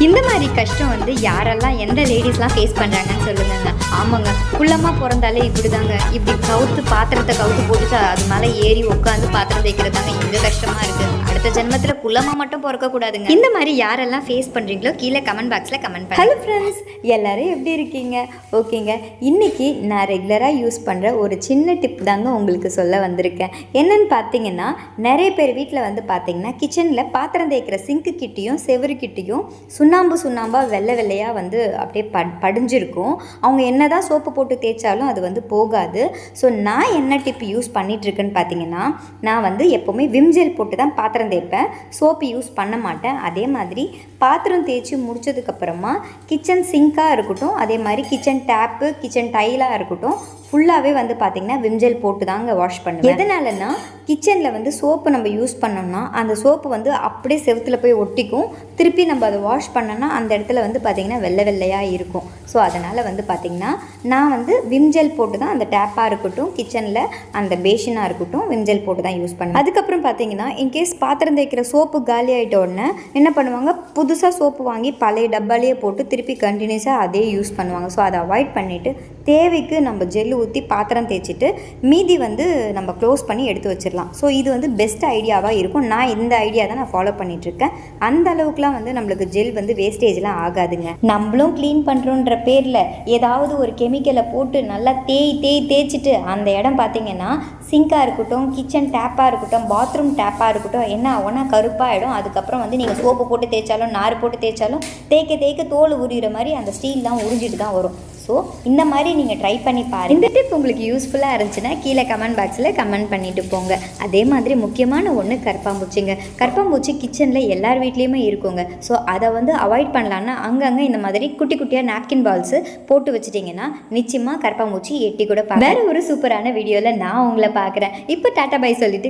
இந்த மாதிரி கஷ்டம் வந்து யாரெல்லாம் எந்த லேடிஸ்லாம் ஃபேஸ் பண்ணுறாங்கன்னு சொல்லுங்கங்க. ஆமாங்க. குள்ளமாக பிறந்தாலே இப்படிதாங்க. இப்படி கவுத்து பாத்திரத்தை கவுத்து போட்டுட்டு அது மேலே ஏறி உட்காந்து பாத்திரம் தேய்க்கிறதாங்க இங்கே கஷ்டமாக இருக்குது அடுத்த ஜென்மத்தில் குள்ளமாக மட்டும் பிறக்கக்கூடாதுங்க. இந்த மாதிரி யாரெல்லாம் ஃபேஸ் பண்ணுறீங்களோ கீழே கமெண்ட் பாக்ஸில் கமெண்ட் பண்ணி ஹலோ ஃப்ரெண்ட்ஸ் எல்லாரும் எப்படி இருக்கீங்க? ஓகேங்க. இன்னைக்கு நான் ரெகுலராக யூஸ் பண்ணுற ஒரு சின்ன டிப் தாங்க உங்களுக்கு சொல்ல வந்திருக்கேன். என்னன்னு பார்த்தீங்கன்னா நிறைய பேர் வீட்டில் வந்து பார்த்தீங்கன்னா கிச்சனில் பாத்திரம் தேய்க்கிற சிங்க்கு கிட்டேயும் செவரு கிட்டேயும் சுண்ணாம்பு சுண்ணாம்பா வெள்ளை வெள்ளையாக வந்து அப்படியே பட் படிஞ்சிருக்கும். அவங்க என்னதான் சோப்பு போட்டு தேய்ச்சாலும் அது வந்து போகாது. ஸோ நான் என்ன டிப் யூஸ் பண்ணிட்டு இருக்கேன்னு பார்த்தீங்கன்னா நான் வந்து எப்போவுமே விம் ஜெல் போட்டு தான் பாத்திரம் தேய்ப்பேன். சோப்பு யூஸ் பண்ண மாட்டேன். அதே மாதிரி பாத்திரம் தேய்ச்சி முடிச்சதுக்கப்புறமா கிச்சன் சிங்காக இருக்கட்டும் அதே மாதிரி கிச்சன் டேப்பு கிச்சன் டைலாக இருக்கட்டும் ஃபுல்லாகவே வந்து பார்த்திங்கன்னா விம்ஜெல் போட்டு தாங்க வாஷ் பண்ணுவேன். எதனாலனா கிச்சனில் வந்து சோப்பு நம்ம யூஸ் பண்ணோம்னா அந்த சோப்பு வந்து அப்படியே செவத்தில் போய் ஒட்டிக்கும். திருப்பி நம்ம அதை வாஷ் பண்ணோம்னா அந்த இடத்துல வந்து பார்த்திங்கன்னா வெள்ளை வெள்ளையாக இருக்கும். ஸோ அதனால் வந்து பார்த்திங்கன்னா நான் வந்து விம்ஜெல் போட்டு தான் அந்த டேப்பாக இருக்கட்டும் கிச்சனில் அந்த பேஷனாக இருக்கட்டும் விம்ஜெல் போட்டு தான் யூஸ் பண்ணுவேன். அதுக்கப்புறம் பார்த்திங்கன்னா இன்கேஸ் பாத்திரம் தேய்க்கிற சோப்பு காலி ஆகிட்ட உடனே என்ன பண்ணுவாங்க? புதுசாக சோப்பு வாங்கி பழைய டப்பாலேயே போட்டு திருப்பி கண்டினியூஸாக அதே யூஸ் பண்ணுவாங்க. ஸோ அதை அவாய்ட் பண்ணிவிட்டு தேவைக்கு நம்ம ஜெல்லு ஊற்றி பாத்திரம் தேய்ச்சிட்டு மீதி வந்து நம்ம க்ளோஸ் பண்ணி எடுத்து வச்சிடலாம் ஸோ இது வந்து பெஸ்ட் ஐடியாவாக இருக்கும். நான் இந்த ஐடியா தான் நான் ஃபாலோ பண்ணிகிட்ருக்கேன் அந்த அளவுக்குலாம் வந்து நம்மளுக்கு ஜெல் வந்து வேஸ்டேஜ்லாம் ஆகாதுங்க. நம்மளும் க்ளீன் பண்ணுறோன்ற பேரில் ஏதாவது ஒரு கெமிக்கலை போட்டு நல்லா தேய் தேய் தேய்ச்சிட்டு அந்த இடம் பார்த்தீங்கன்னா சிங்காக இருக்கட்டும் கிச்சன் டேப்பாக இருக்கட்டும் பாத்ரூம் டேப்பாக இருக்கட்டும் என்ன ஆகும்னா கருப்பாகிடும் அதுக்கப்புறம் வந்து நீங்கள் சோப்பு போட்டு தேய்ச்சாலும் நார் போட்டு தேய்ச்சாலும் தேய்க்க தேய்க்க தோல் உரிகிற மாதிரி அந்த ஸ்டீல்லாம் உறிஞ்சிட்டு தான் வரும். ஸோ இந்த மாதிரி நீங்கள் ட்ரை பண்ணி பாருங்க. இந்த டிப் உங்களுக்கு யூஸ்ஃபுல்லாக இருந்துச்சுன்னா கீழே கமெண்ட் பாக்ஸில் கமெண்ட் பண்ணிட்டு போங்க. அதே மாதிரி முக்கியமான ஒன்று கற்பாம்பூச்சிங்க கற்பாம்பூச்சி கிச்சனில் எல்லார் வீட்லேயுமே இருக்குங்க. ஸோ அதை வந்து அவாய்ட் பண்ணலான்னா அங்கங்கே இந்த மாதிரி குட்டி குட்டியாக நாப்கின் பால்ஸு போட்டு வச்சிட்டிங்கன்னா நிச்சயமாக கற்பாம்பூச்சி எட்டி கூட வேறு வேற ஒரு சூப்பரான வீடியோவில் நான் உங்களை பார்க்குறேன். இப்போ டாட்டா பை சொல்லிட்டு